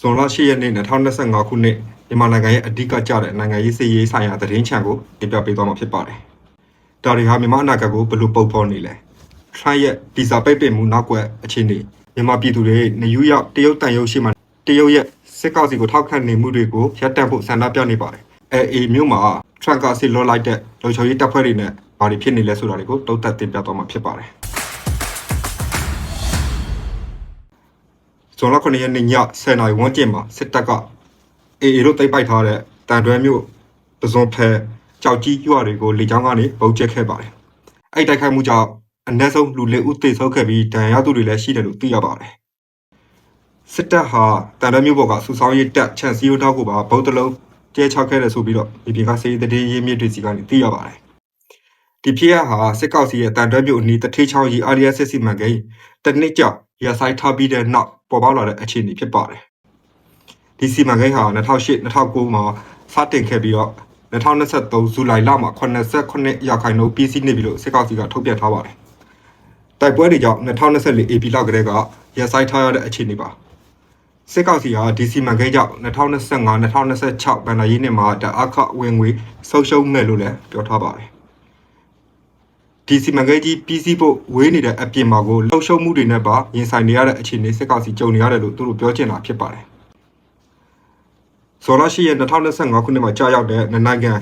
ဇွန်လ10ရက်နေ့2025ခုနှစ်မြန်မာနိုင်ငံရဲ့အဓိကကျတဲ့နိုင်ငံရေးစည်ရေးဆိုင်ရာသတင်းချန်ကိုတင်ပြပေးသွားမှာဖြစ်ပါတယ်။ဒါတွေဟာမြန်မာအနာဂတ်ကိုဘယ်လိုပုံဖော်နေလဲ။ Trump ရဲ့ဗီဇာပိတ်ပင်မှုနောက်ကွယ်အခြေအနေမြန်မာပြည်သူတွေနယူးယောက်တရုတ်တန်ရုပ်ရှိမှတရုတ်ရဲ့စစ်ကောက်စီကိုထောက်ခံနေမှုတွေကိုရပ်တန့်ဖို့ဆန္ဒပြနေပါတယ်။ AA မြို့မှာ Trump ကဆီလွှတ်လိုက်တဲ့လုံခြုံရေးတပ်ဖွဲ့တွေနဲ့ဘာတွေဖြစ်နေလဲဆိုတာတွေကိုတုံ့တက်တင်ပြသွားမှာဖြစ်ပါတယ်။ ဇွန်လ9ရက်နေ့ည10:00နာရီဝန်းကျင်မှာစစ်တပ်က AA တို့သိမ်းပိုက်ထားတဲ့တန်တွဲမြို့ပဇွန်ဖဲကြောက်ကြီးရွာတွေကိုလေကြောင်းကနေပုံကျက်ခဲ့ပါတယ်။အဲ့တိုက်ခိုက်မှုကြောင့်အနည်းဆုံးလူ၄ဦးသေဆုံးခဲ့ပြီးဒဏ်ရာရသူတွေလည်းရှိတယ်လို့သိရပါတယ်။စစ်တပ်ဟာတန်တွဲမြို့ပေါ်ကစူဆောင်းရေးတပ်ချန်စီယိုတောက်ကိုပါဗုံးတလုံးကျဲချခဲ့တယ်ဆိုပြီးတော့ဒီပြည်ကစေးတည်ရင်းမြစ်တွေစီကနေသိရပါတယ်။ဒီဖြစ်ရဟာစစ်ကောက်စီရဲ့တန်တွဲမြို့အနီးတထေးချောင်းကြီးအာရီယာစစ်စီမံကိန်းတနစ်ကြောင်ရဆိုင်ထားပြီးတဲ့နောက် ပေါ်ပေါက်လာတဲ့အခြေအနေဖြစ်ပါတယ်။ဒီစီမံကိန်းဟာ2008 2009မှာစတင်ခဲ့ပြီးတော့2023ဇူလိုင်လမှာ89ရာခိုင်နှုန်းပြီးစီးနေပြီလို့စစ်ကောင်စီကထုတ်ပြန်ထားပါတယ်။တိုက်ပွဲတွေကြောင့်2024 AP လောက်ကတည်းကရဆိုင်ထားရတဲ့အခြေအနေပါ။စစ်ကောင်စီဟာဒီစီမံကိန်းကြောင့်2025 2026ဘဏ္ဍာရေးနှစ်မှာတအားခဝင်ငွေဆုံးရှုံးမယ်လို့လည်းပြောထားပါတယ်။ ဒီစီမံကိန်းကြီးပြီးစီးဖို့ဝေးနေတဲ့အပြင်မှာကိုလှုပ်ရှုံမှုတွေနဲ့ပါရင်ဆိုင်နေရတဲ့အခြေအနေစစ်ကောင်စီကြုံနေရတယ်လို့သူတို့ပြောချင်တာဖြစ်ပါတယ်။ဇော်လာရှိရဲ့2025ခုနှစ်မှာကြာရောက်တဲ့နိုင်ငံ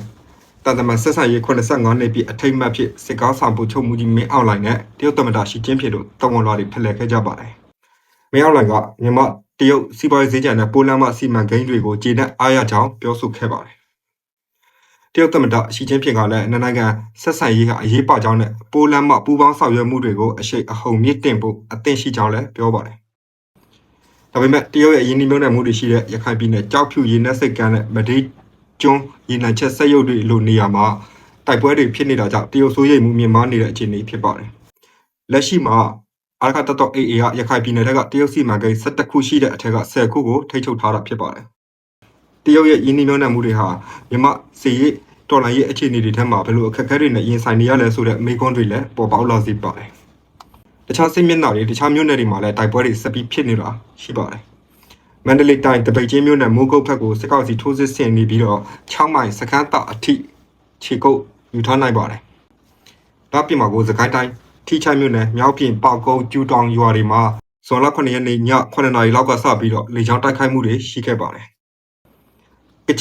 တန်တမန်ဆက်ဆံရေး85နှစ်ပြည့်အထိတ်မှတ်ဖြစ်စစ်ကားဆောင်ပို့ချုပ်မှုကြီးမင်းအောင်လိုင်နဲ့တရုတ်သမ္မတရှီကျင်းဖြစ်တို့တဝန်လာတွေဖလှယ်ခဲ့ကြပါတယ်။မင်းအောင်လိုင်ကမြန်မာတရုတ်စီးပွားရေးဈေးကြံတဲ့ပိုလန်မှစီမံကိန်းတွေကိုကျေနပ်အားရကြောင်းပြောဆိုခဲ့ပါတယ်။ တရုတ်သမ္မတရှီကျင်းဖြစ်ကလည်းနိုင်ငံဆက်ဆံရေးကအရေးပါကြောင်းနဲ့ပိုလန်မှပူးပေါင်းဆောင်ရွက်မှုတွေကိုအရှိအဟုန်မြင့်တင်ဖို့အသင့်ရှိကြောင်းလည်းပြောပါတယ်။ဒါပေမဲ့တရုတ်ရဲ့ရင်းနှီးမြှုပ်နှံမှုတွေရှိတဲ့ရခိုင်ပြည်နယ်ကြောက်ဖြူရေနက်စိတ်ကမ်းနဲ့မဒေးကျွန်းရေနံချက်ဆက်ရုပ်တွေလိုနေရာမှာတိုက်ပွဲတွေဖြစ်နေတာကြောင့်တရုတ်ဆိုးရိမ်မှုမြင့်မားနေတဲ့အခြေအနေဖြစ်ပါတယ်။လက်ရှိမှာအာခတ်တတော် AA ကရခိုင်ပြည်နယ်ကတရုတ်စီမံကိန်း17ခုရှိတဲ့အထက်က10ခုကိုထိန်းချုပ်ထားတာဖြစ်ပါတယ်။ တရုတ်ရဲ့ရင်းနှီးမြှုပ်နှံမှုတွေဟာမြမစီရေးတော်လိုင်းရဲ့အခြေအနေတွေထဲမှာဘယ်လိုအခက်အခဲတွေနဲ့ရင်ဆိုင်နေရလဲဆိုတဲ့မေးခွန်းတွေလည်းပေါ်ပေါက်လာစေပါတယ်။တခြားစိတ်မျက်နှာတွေတခြားမြို့နယ်တွေမှာလည်းတိုက်ပွဲတွေဆက်ပြီးဖြစ်နေတာရှိပါတယ်။မန္တလေးတိုင်းတပိတ်ချင်းမြို့နယ်မိုးကုတ်ဘက်ကိုစစ်ကောက်စီထိုးစစ်ဆင်နေပြီးတော့6မိုင်စခန်းတအထိခြေကုပ်ယူထားနိုင်ပါတယ်။ဒါပြင်မှာကိုစကိုင်းတိုင်းထိချိုင်မြို့နယ်မြောက်ပြင်ပေါကုန်းကျူတောင်ရွာတွေမှာဇွန်လ9ရက်နေ့ည9နာရီလောက်ကစပြီးတော့လေကြောင်းတိုက်ခိုက်မှုတွေရှိခဲ့ပါတယ်။က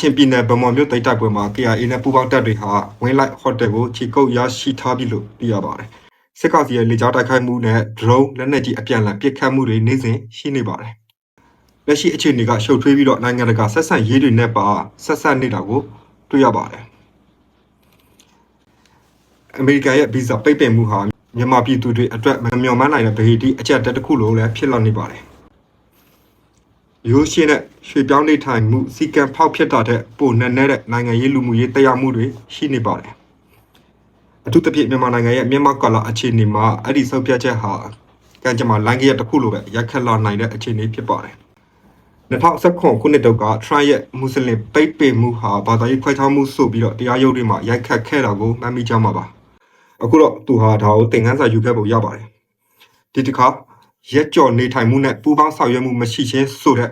ချင်ပြည်နယ်ဗမော်မြို့တိတ်တိုက်ပွဲမှာ KIA နဲ့ပူးပေါင်းတပ်တွေဟာဝင်းလိုက်ဟိုတယ်ကိုခြေကုပ်ရရှိထားပြီလို့သိရပါတယ်။စစ်ကောင်စီရဲ့လေကြောင်းတိုက်ခိုက်မှုနဲ့ drone လက်နက်ကြီးအပြန်အလှန်ပစ်ခတ်မှုတွေနေ့စဉ်ရှိနေပါတယ်။လက်ရှိအခြေအနေကရှုပ်ထွေးပြီးတော့နိုင်ငံတကာဆက်ဆံရေးတွေနဲ့ပါဆက်ဆက်နေတာကိုတွေ့ရပါတယ်။အမေရိကန်ရဲ့ဗီဇာပိတ်ပင်မှုဟာမြန်မာပြည်သူတွေအတွက်မမျှော်မှန်းနိုင်တဲ့ဗဟိတိအချက်တက်တစ်ခုလိုလည်းဖြစ်လာနေပါတယ်။ ရိုးရှင်းတဲ့ရွှေပြောင်းနေထိုင်မှုစီကံဖောက်ဖြစ်တာတဲ့ပိုနက်နေတဲ့နိုင်ငံရေးလူမှုရေးတရားမှုတွေရှိနေပါတယ်။အထူးသဖြင့်မြန်မာနိုင်ငံရဲ့မြန်မာကာလအခြေအနေမှာအဲ့ဒီဆုံးဖြတ်ချက်ဟာကံကြမ္မာလိုင်းကရတစ်ခုလိုပဲရက်ခက်လာနိုင်တဲ့အခြေအနေဖြစ်ပါတယ်။2019ခုနှစ်တုန်းက Trump ရဲ့မွတ်စလင်ပိတ်ပင်မှုဟာဘာသာရေးခွဲခြားမှုဆိုပြီးတော့တရားရုံးတွေမှာရိုက်ခတ်ခဲ့တာကိုမှတ်မိကြမှာပါ။အခုတော့သူဟာဒါကိုသင်ခန်းစာယူခဲ့ပုံရပါတယ်။ဒီတစ်ခါ ရက်ကြော်နေထိုင်မှုနဲ့ပူးပေါင်းဆောင်ရွက်မှုမရှိခြင်းဆိုတဲ့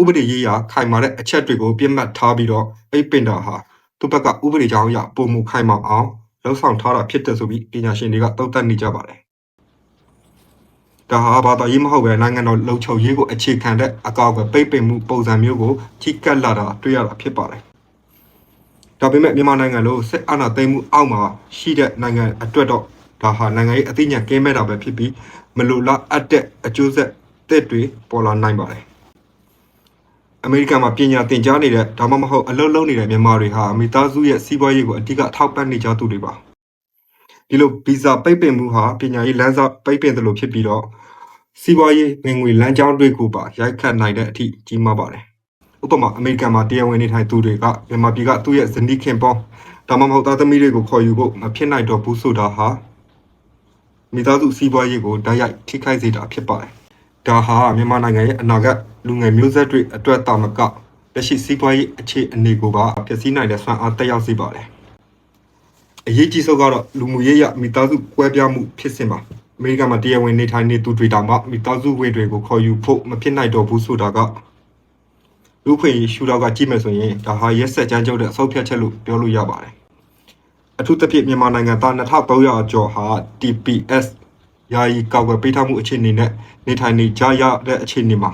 ဥပဒေရေးရာခိုင်မာတဲ့အချက်တွေကိုပြစ်မှတ်ထားပြီးတော့ပိတ်ပင်တာဟာသူ့ဘက်ကဥပဒေကြောင်းအရပုံမှုခိုင်မာအောင်လှုံ့ဆော်ထားတာဖြစ်တယ်ဆိုပြီးပညာရှင်တွေကသုံးသပ်နေကြပါတယ်။ဒါဟာဘာသာရေးမဟုတ်ပဲနိုင်ငံတော်လုံခြုံရေးကိုအခြေခံတဲ့အကောက်အကွယ်ပိတ်ပင်မှုပုံစံမျိုးကိုကြီးကပ်လာတာတွေ့ရတာဖြစ်ပါတယ်။ဒါပေမဲ့မြန်မာနိုင်ငံလိုစစ်အာဏာသိမ်းမှုအောက်မှာရှိတဲ့နိုင်ငံအတွက်တော့ဒါဟာနိုင်ငံရေးအသိဉာဏ်ကင်းမဲ့တာပဲဖြစ်ပြီး မလိုလားအပ်တဲ့အကျိုးဆက်တဲ့တွေပေါ်လာနိုင်ပါတယ်။အမေရိကန်မှာပညာသင်ကြားနေတဲ့ဒါမှမဟုတ်အလုပ်လုပ်နေတဲ့မြန်မာတွေဟာမိသားစုရဲ့စီးပွားရေးကိုအဓိကထောက်ပံ့နေကြသူတွေပါဒီလိုဗီဇာပိတ်ပင်မှုဟာပညာရေးလမ်းစာပိတ်ပင်သလိုဖြစ်ပြီးတော့စီးပွားရေးဝင်ငွေလမ်းကြောင်းတွေကိုပါရိုက်ခတ်နိုင်တဲ့အထိကြီးမားပါတယ်ဥပမာအမေရိကန်မှာတရားဝင်နေထိုင်သူတွေကမြန်မာပြည်ကသူ့ရဲ့ဇနီးခင်ပေါင်းဒါမှမဟုတ်သားသမီးတွေကိုခေါ်ယူဖို့မဖြစ်နိုင်တော့ဘူးဆိုတာဟာ မိသားစုစီးပွားရေးကိုတိုက်ရိုက်ထိခိုက်စေတာဖြစ်ပါတယ်ဒါဟာမြန်မာနိုင်ငံရဲ့အနာဂတ်လူငယ်မျိုးဆက်တွေအတွက်တာမကလက်ရှိစီးပွားရေးအခြေအနေကိုပါဖျက်ဆီးနိုင်တဲ့ဆွမ်းအားတက်ရောက်စေပါတယ်။အရေးကြီးဆုံးကတော့လူမှုရေးရမိသားစုကွဲပြားမှုဖြစ်စဉ်ပါ။အမေရိကန်မှာတရားဝင်နေထိုင်နေသူတွေတောင်မှမိသားစုဝင်တွေကိုခေါ်ယူဖို့မဖြစ်နိုင်တော့ဘူးဆိုတာကလူခွင့်ရှူတော့ကကြည့်မယ်ဆိုရင်ဒါဟာရက်ဆက်ကြမ်းကြုတ်တဲ့အဆောက်ဖြတ်ချက်လို့ပြောလို့ရပါတယ် အထူးသဖြင့်မြန်မာနိုင်ငံသား2300ကျော်ဟာ TPS ယာယီကောက်ွယ်ပေးထားမှုအခြေအနေနဲ့နေထိုင်နေကြရတဲ့အခြေအနေမှာ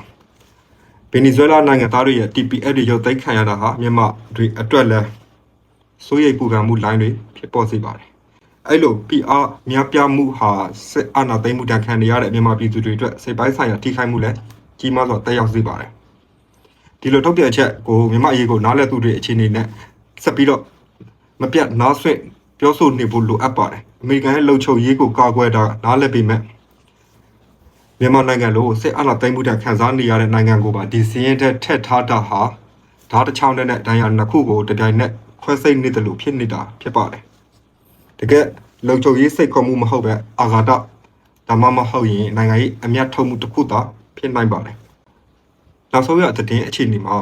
ဗင်နီဇွဲလားနိုင်ငံသားတွေရဲ့ TPS တွေရုပ်သိမ်းခံရတာဟာမြန်မာတွေအတွက်လည်းစိုးရိမ်ပူပန်မှုလိုင်းတွေဖြစ်ပေါ်စေပါတယ်အဲ့လို PR များပြားမှုဟာစစ်အာဏာသိမ်းမှုတန်ခံနေရတဲ့မြန်မာပြည်သူတွေအတွက်စိတ်ပိုင်းဆိုင်ရာထိခိုက်မှုလည်းကြီးမားစွာတက်ရောက်စေပါတယ်ဒီလိုထုတ်ပြန်ချက်ကိုမြန်မာအရေးကိုနားလည်သူတွေအခြေအနေနဲ့ဆက်ပြီးတော့ မပြတ်နားဆွင့်ပြောဆိုနေဖို့လိုအပ်ပါတယ်အမေရိကန်ရဲ့လုံခြုံရေးကိုကာကွယ်တာနားလည်ပေမဲ့မြန်မာနိုင်ငံလိုစစ်အာဏာသိမ်းမှုတခံစားနေရတဲ့နိုင်ငံကိုပါဒီစီးရင်တဲ့ထက်ထားတာဟာဓာတ်တစ်ချောင်းနဲ့ဒဏ်ရာနှစ်ခုကိုတပြိုင်နက်ခွဲစိတ်နေတယ်လို့ဖြစ်နေတာဖြစ်ပါတယ်တကယ်လုံခြုံရေးစိတ်ခေါ်မှုမဟုတ်ပဲအာဃာတဒါမှမဟုတ်ရင်နိုင်ငံရေးအမျက်ထုတ်မှုတစ်ခုသာဖြစ်နိုင်ပါတယ်နောက်ဆုံးရသတင်းအခြေအနေမှာ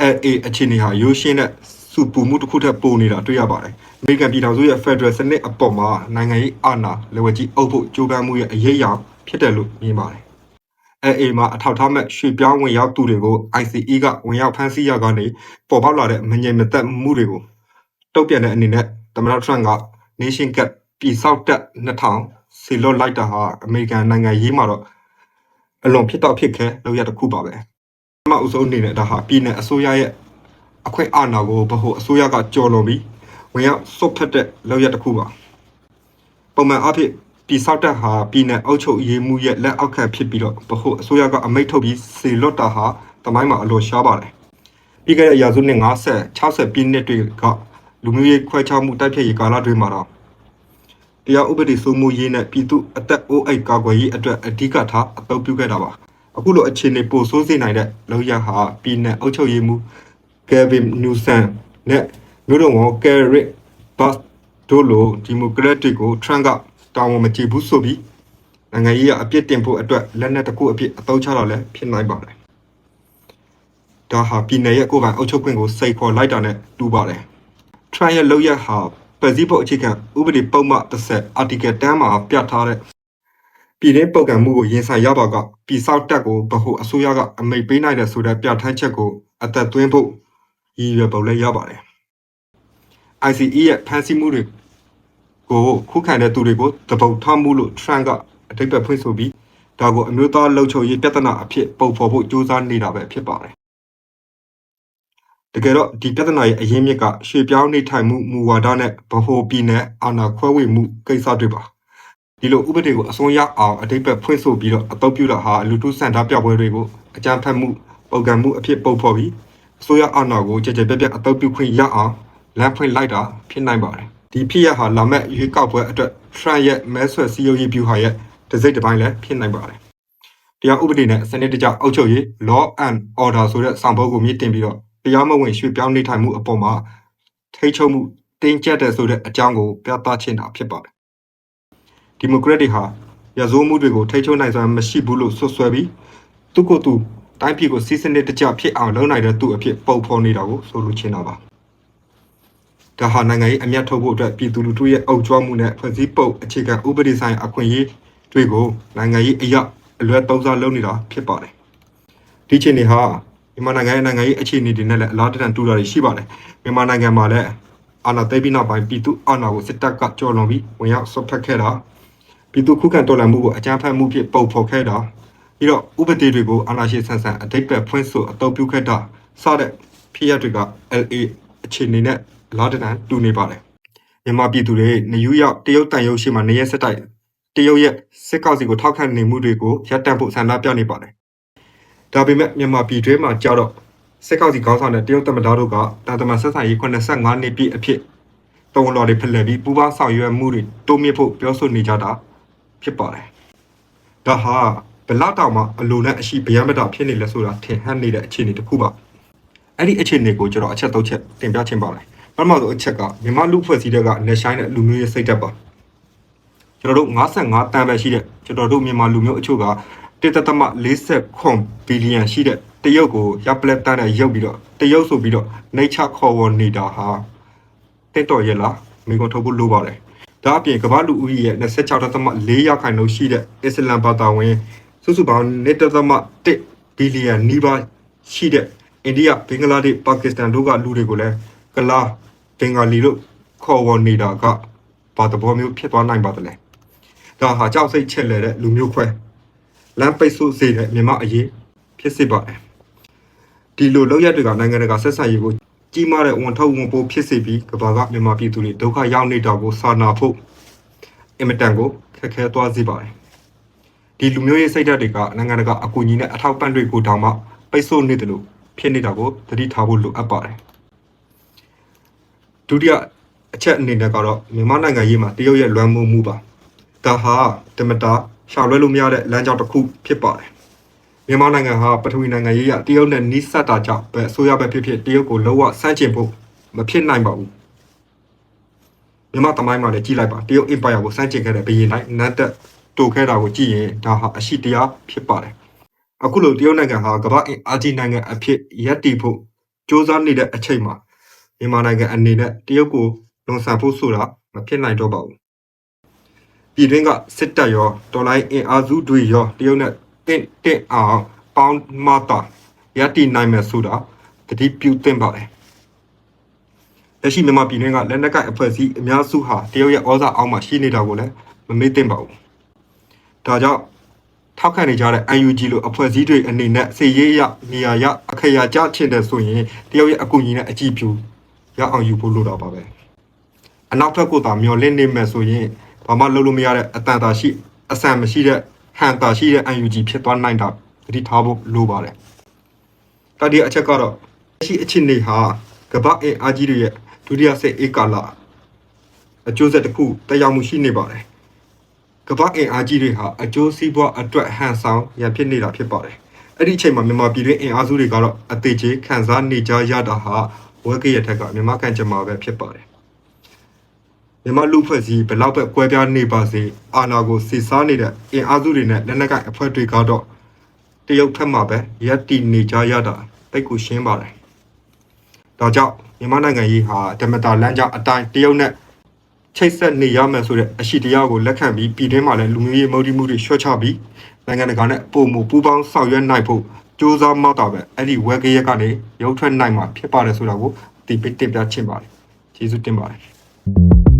AA အခြေအနေဟာရိုးရှင်းတဲ့ စုပူမှုတစ်ခုထပ်ပိုနေတာတွေ့ရပါတယ်။အမေရိကန်ပြည်ထောင်စုရဲ့ Federal စနစ်အပေါ်မှာနိုင်ငံရေးအာဏာလက်ဝဲကြီးအုပ်ဖို့ကြိုးပမ်းမှုရဲ့အရေးအယောင်ဖြစ်တယ်လို့မြင်ပါတယ်။ AA မှာအထောက်အထားမဲ့ရွှေ့ပြောင်းဝင်ရောက်သူတွေကို ICE ကဝင်ရောက်ဖမ်းဆီးရကနေပေါ်ပေါက်လာတဲ့မငြိမ်မသက်မှုတွေကိုတုံ့ပြန်တဲ့အနေနဲ့သမ္မတထရန့်က Nation Gap ပြည်ဆောက်တက်2000ဆီလွတ်လိုက်တာဟာအမေရိကန်နိုင်ငံရေးမှာတော့အလွန်ဖြစ်တော့ဖြစ်ခဲလောက်ရတစ်ခုပါပဲ။အမအုပ်စုအနေနဲ့ဒါဟာပြည်내အစိုးရရဲ့ အခွင့်အာဏာကိုဗဟိုအစိုးရကကြော်လွန်ပြီးဝင်ရောက်စုပ်ဖက်တဲ့လောက်ရတစ်ခုပါပုံမှန်အဖြစ်ပြည်ဆောက်တဲ့ဟာပြည်내အုပ်ချုပ်ရေးမှုရဲ့လက်အောက်ခံဖြစ်ပြီးတော့ဗဟိုအစိုးရကအမိန့်ထုတ်ပြီးစေလွတ်တာဟာတမိုင်းမှာအလိုရှားပါတယ်ပြီးခဲ့တဲ့အရာစုနှစ်50 60ပြည့်နှစ်တွေကလူမျိုးရေးခွဲခြားမှုတိုက်ဖျက်ရေးကာလတွေမှာတော့တရားဥပဒေစိုးမိုးရေးနဲ့ပြည်သူအသက်အိုးအိတ်ကာကွယ်ရေးအတွက်အဓိကထားအသုံးပြုခဲ့တာပါအခုလိုအခြေအနေပိုဆိုးစေနိုင်တဲ့လောက်ရဟာပြည်내အုပ်ချုပ်ရေးမှူး ကယ်ဗင်နူဆန်နဲ့မြို့တော်ဝန်ကယ်ရစ်ဘတ်တို့လိုဒီမိုကရက်တစ်ကိုထရန့်ကတာဝန်မကျေဘူးဆိုပြီးနိုင်ငံရေးအပြစ်တင်ဖို့အတွက်လက်နက်တစ်ခုအဖြစ်အသုံးချတော့လည်းဖြစ်နိုင်ပါတယ်ဒါဟာပြည်내ရဲ့ကိုယ်ပိုင်အုပ်ချုပ်ခွင့်ကိုစိတ်ခေါ်လိုက်တာနဲ့တူပါတယ်ထရန့်ရဲ့လောက်ရဟာပဇီပုတ်အခြေခံဥပဒေပုံမှန်30 article 10မှာပြဋ္ဌာန်းတဲ့ပြည်တွင်းပုတ်ကံမှုကိုရင်ဆိုင်ရပါကပြည်ဆောက်တက်ကိုဗဟုအစိုးရကအမိတ်ပေးနိုင်တဲ့ဆိုတဲ့ပြဋ္ဌာန်းချက်ကိုအသက်သွင်းဖို့ ရည်ရွယ်ပုံလည်းရပါတယ်။ ICE ရဲ့ဖန်ဆီးမှုတွေကိုခုခံတဲ့သူတွေကိုတပုတ်ထမှုလို့ Trump ကအတိတ်ပဲဖွင့်ဆိုပြီးဒါကိုအမျိုးသားလှုပ်ချုပ်ရေးပြဿနာအဖြစ်ပုံဖော်ဖို့ကြိုးစားနေတာပဲဖြစ်ပါတယ်။တကယ်တော့ဒီပြဿနာရဲ့အရင်းမြစ်ကရွှေ့ပြောင်းနေထိုင်မှုမူဝါဒနဲ့ဗဟိုပြည်နယ်အာဏာခွဲဝေမှုကိစ္စတွေပါ။ဒီလိုဥပဒေကိုအစွန်းရောက်အောင်အတိတ်ပဲဖွင့်ဆိုပြီးတော့အတုပ်ပြုတာဟာလူထုစံထားပြပွဲတွေကိုအကြမ်းဖက်မှုပုံကံမှုအဖြစ်ပုံဖော်ပြီး အစိုးရအာဏာကိုကြကြပြက်ပြက်အတုပ်ပြုခွင့်ရအောင်လမ်းဖွင့်လိုက်တာဖြစ်နိုင်ပါတယ်ဒီဖြစ်ရဟာလာမဲ့ရွေးကောက်ပွဲအတွက်ထရန့်ရဲ့မဲဆွယ်စည်းရုံးရေးဗျူဟာရဲ့တစ်စိတ်တစ်ပိုင်းလည်းဖြစ်နိုင်ပါတယ်တရားဥပဒေနဲ့စနစ်တကျအုပ်ချုပ်ရေး law and order ဆိုတဲ့ဆောင်ပုဒ်ကိုမြင့်တင်ပြီးတော့တရားမဝင်ရွှေ့ပြောင်းနေထိုင်မှုအပေါ်မှာထိချုပ်မှုတင်းကျပ်တဲ့ဆိုတဲ့အကြောင်းကိုပြသချင်တာဖြစ်ပါတယ်ဒီမိုကရက်တွေဟာရဇိုးမှုတွေကိုထိချုံနိုင်စွမ်းမရှိဘူးလို့ဆွဆွဲပြီးသူ့ကိုယ်သူ တိုင်းပြည်ကိုစီးစနစ်တကျဖြစ်အောင်လုပ်နိုင်တဲ့သူအဖြစ်ပုံဖော်နေတာကိုဆိုလိုချင်တာပါဒါဟာနိုင်ငံရေးအမျက်ထုတ်ဖို့အတွက်ပြည်သူလူထုရဲ့အုပ်ကျွမ်းမှုနဲ့ဖွဲ့စည်းပုံအခြေခံဥပဒေဆိုင်အခွင့်အရေးတွေကိုနိုင်ငံရေးအရအလွဲသုံးစားလုပ်နေတာဖြစ်ပါတယ်ဒီချိန်နေဟာမြန်မာနိုင်ငံရဲ့နိုင်ငံရေးအခြေအနေတွေနဲ့လည်းအလားတန်တူတာတွေရှိပါတယ်မြန်မာနိုင်ငံမှာလည်းအာဏာသိမ်းပြီးနောက်ပိုင်းပြည်သူအာဏာကိုစစ်တပ်ကကြော်လွန်ပြီးဝင်ရောက်ဆွတ်ဖက်ခဲ့တာပြည်သူခုခံတော်လှန်မှုကိုအကြမ်းဖက်မှုဖြင့်ပုံဖော်ခဲ့တာ ပြီးတော့ဥပဒေတွေကိုအာဏာရှင်ဆန်ဆန်အတိတ်ပဲဖွင့်ဆိုအတုပ်ပြုခဲ့တာစတဲ့ဖြစ်ရပ်တွေက LA အခြေအနေနဲ့လာဒနန်တူနေပါတယ်မြန်မာပြည်သူတွေနယူးယောက်တရုတ်တန်ရုပ်ရှိမှနေရက်စက်တိုက်တရုတ်ရဲ့စစ်ကောင်စီကိုထောက်ခံနေမှုတွေကိုရပ်တန့်ဖို့ဆန္ဒပြနေပါတယ်ဒါပေမဲ့မြန်မာပြည်တွင်းမှာကြောတော့စစ်ကောင်စီခေါင်းဆောင်တဲ့တရုတ်သမ္မတတို့ကတာသမန်ဆက်ဆံရေး85နှစ်ပြည့်အဖြစ်တုံးတော်တွေဖလှယ်ပြီးပူးပေါင်းဆောင်ရွက်မှုတွေတိုးမြင့်ဖို့ပြောဆိုနေကြတာဖြစ်ပါတယ်။ဒါဟာ ဘယ်လောက်တောင်မှအလိုနဲ့အရှိဗျံမတာဖြစ်နေလဲဆိုတာထင်ဟပ်နေတဲ့အခြေအနေတစ်ခုပါ။အဲ့ဒီအခြေအနေကိုကျွန်တော်အချက်သုံးချက်တင်ပြချင်ပါတယ်။ပထမဆုံးအချက်ကမြန်မာလူဖွဲ့စည်းတဲ့ကနေဆိုင်တဲ့လူမျိုးရေးစိတ်ဓာတ်ပါ။ကျွန်တော်တို့55တန်ပဲရှိတဲ့ကျွန်တော်တို့မြန်မာလူမျိုးအချို့က1.49ဘီလီယံရှိတဲ့တရုတ်ကိုရပ်ပလက်တန်းနဲ့ရုပ်ပြီးတော့တရုတ်ဆိုပြီးတော့နေချခေါ်ဝေါ်နေတာဟာတက်တော်ရဲ့လားမိကုန်ထုတ်ဖို့လိုပါတယ်။ဒါအပြင်ကမ္ဘာလူဦးရေရဲ့26.4ရာခိုင်နှုန်းရှိတဲ့အစ္စလမ်ဘာသာဝင် စုစုပေါင်း1.1ဘီလီယံနီးပါးရှိတဲ့အိန္ဒိယဘင်္ဂလားဒေ့ရှ်ပါကစ္စတန်တို့ကလူတွေကိုလည်းကလာဘင်္ဂါလီလို့ခေါ်ဝေါ်နေတာကဘာသဘောမျိုးဖြစ်သွားနိုင်ပါသလဲဒါဟာကြောက်စိတ်ချက်လဲတဲ့လူမျိုးခွဲလမ်းပိတ်ဆို့စေတဲ့မြန်မာအရေးဖြစ်စေပါတယ်ဒီလိုလောက်ရက်တွေကနိုင်ငံတကာဆက်ဆံရေးကိုကြီးမားတဲ့ဝန်ထုတ်ဝန်ပိုးဖြစ်စေပြီးကမ္ဘာကမြန်မာပြည်သူတွေဒုက္ခရောက်နေတာကိုစာနာဖို့အင်မတန်ကိုခက်ခဲသွားစေပါတယ် ဒီလူမျိုးရေးစိတ်ဓာတ်တွေကနိုင်ငံတကာအကူအညီနဲ့အထောက်ပံ့တွေကိုတောင်မှပိတ်ဆို့နေတယ်လို့ဖြစ်နေတာကိုသတိထားဖို့လိုအပ်ပါတယ်ဒုတိယအချက်အနေနဲ့ကတော့မြန်မာနိုင်ငံရေးမှာတရုတ်ရဲ့လွှမ်းမိုးမှုပါဒါဟာတမတာရှာလွဲလို့မရတဲ့လမ်းကြောင်းတစ်ခုဖြစ်ပါတယ်မြန်မာနိုင်ငံဟာပထဝီနိုင်ငံရေးရတရုတ်နဲ့နီးစပ်တာကြောင့်ပဲအစိုးရပဲဖြစ်ဖြစ်တရုတ်ကိုလုံးဝဆန့်ကျင်ဖို့မဖြစ်နိုင်ပါဘူးမြန်မာတမိုင်းမှာလည်းကြီးလိုက်ပါတရုတ်အင်ပါယာကိုဆန့်ကျင်ခဲ့တဲ့ဘီရင်တိုင်းနတ်တက် တိုခဲ့တာကိုကြည့်ရင်ဒါဟာအရှိတရားဖြစ်ပါတယ်အခုလိုတရုတ်နိုင်ငံဟာကမ္ဘာ့အင်အားကြီးနိုင်ငံအဖြစ်ရပ်တည်ဖို့စ조사နေတဲ့အချိန်မှာမြန်မာနိုင်ငံအနေနဲ့တရုတ်ကိုလွန်ဆန်ဖို့ဆိုတာမဖြစ်နိုင်တော့ပါဘူးပြည်တွင်းကစစ်တပ်ရောတော်လိုင်းအင်အားစုတွေရောတရုတ်နဲ့တင့်တင့်အောင်ပေါင်းမတာရပ်တည်နိုင်မယ်ဆိုတာတတိပြုသင့်ပါတယ်လက်ရှိမြန်မာပြည်တွင်းကလက်နက်ကိုင်အဖွဲ့အစည်းအများစုဟာတရုတ်ရဲ့ဩဇာအောက်မှာရှိနေတာကိုလည်းမမေ့သင့်ပါဘူး။ ဒါကြောင့်ထောက်ခံနေကြတဲ့ UNG လို့အဖွဲ့အစည်းတွေအနေနဲ့စေရေးရနေရာရအခရာကြချင်တယ်ဆိုရင်တရုတ်ရဲ့အကူအညီနဲ့အကြည့်ပြူရအောင်ယူဖို့လိုတာပါပဲ။အနောက်ဘက်ကသာမျောလင့်နေမယ်ဆိုရင်ဘာမှလုပ်လို့မရတဲ့အတန်တာရှိအဆန်မရှိတဲ့ဟန်တာရှိတဲ့ UNG ဖြစ်သွားနိုင်တာသတိထားဖို့လိုပါတယ်။တတိယအချက်ကတော့လက်ရှိအခြေအနေဟာကမ္ဘာအင်အားကြီးတွေရဲ့ဒုတိယစစ်အေးကာလအကျိုးဆက်တစ်ခုတက်ရောက်မှုရှိနေပါတယ် ကမ္ဘာအင်အားကြီးတွေဟာအကျိုးစီးပွားအတွက်ဟန်ဆောင်ရန်ဖြစ်နေတာဖြစ်ပါတယ်အဲ့ဒီအချိန်မှာမြန်မာပြည်တွင်းအင်အားစုတွေကတော့အသေးချေခံစားနေကြရတာဟာဝက်ကရထက်ကမြန်မာကန်ကြမှာပဲဖြစ်ပါတယ်မြန်မာလူဖွဲ့စည်းဘယ်လောက်ပဲကွဲပြားနေပါစေအာဏာကိုစီစားနေတဲ့အင်အားစုတွေနဲ့လက်နက်ကိုင်အဖွဲ့တွေကတော့တရုတ်ထက်မှာပဲရက်တီနေကြရတာတိတ်ကိုရှင်းပါတယ်။ဒါကြောင့်မြန်မာနိုင်ငံရေးဟာဓမ္မတာလမ်းကြောင်းအတိုင်းတရုတ်နဲ့ ချိတ်ဆက်နေရမယ်ဆိုတဲ့အရှိတရားကိုလက်ခံပြီးပြည်တွင်းမှာလည်းလူမျိုးရေးမုဒိမှုတွေလျှော့ချပြီးနိုင်ငံတကာနဲ့ပုံမူပူးပေါင်းဆောင်ရွက်နိုင်ဖို့စ조사မှတော့ပဲအဲ့ဒီဝက်ကရက်ကနေရုပ်ထွက်နိုင်မှာဖြစ်ပါတယ်ဆိုတာကိုဒီပိတ်တင်ပြချင်ပါတယ်။ကျေးဇူးတင်ပါတယ်။